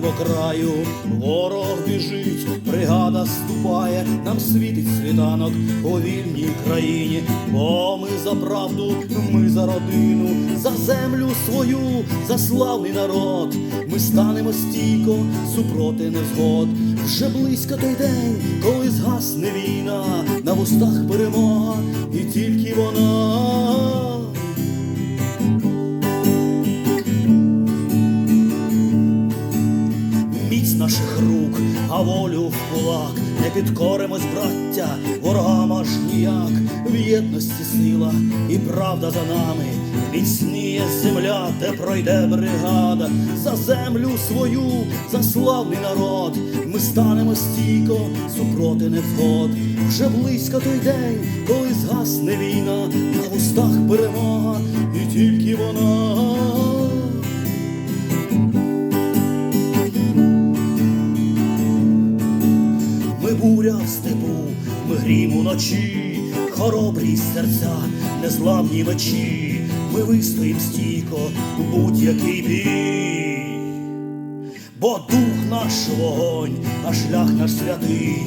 небо краю, ворог біжить, бригада ступає, нам світить світанок у вільній країні, бо ми за правду, ми за родину, за землю свою, за славний народ. Ми станемо стійко супроти невзгод. Вже близько той день, коли згасне війна, на вустах перемога, і тільки вона. Міць наших рук, а волю в кулак, не підкоримось, браття, ворогам аж ніяк, в єдності сила і правда за нами, міцніє земля, де пройде бригада, за землю свою, за славний народ, ми станемо стійко супроти невгод. Вже близько той день, коли згасне війна, на вустах перемога, і тільки буря в степу, ми грім уночі, хоробрі серця, незламні мечі, ми вистоїм стійко в будь-який бій. Бо дух наш вогонь, а шлях наш святий,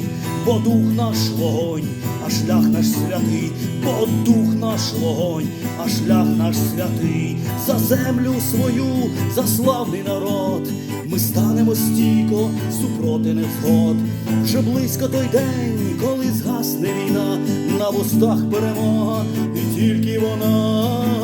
бо дух наш вогонь, а шлях наш святий, бо дух наш вогонь, а шлях наш святий, за землю свою, за славний народ, ми станемо стійко супроти невзгод. Вже близько той день, коли згасне війна, на вустах перемога, і тільки вона.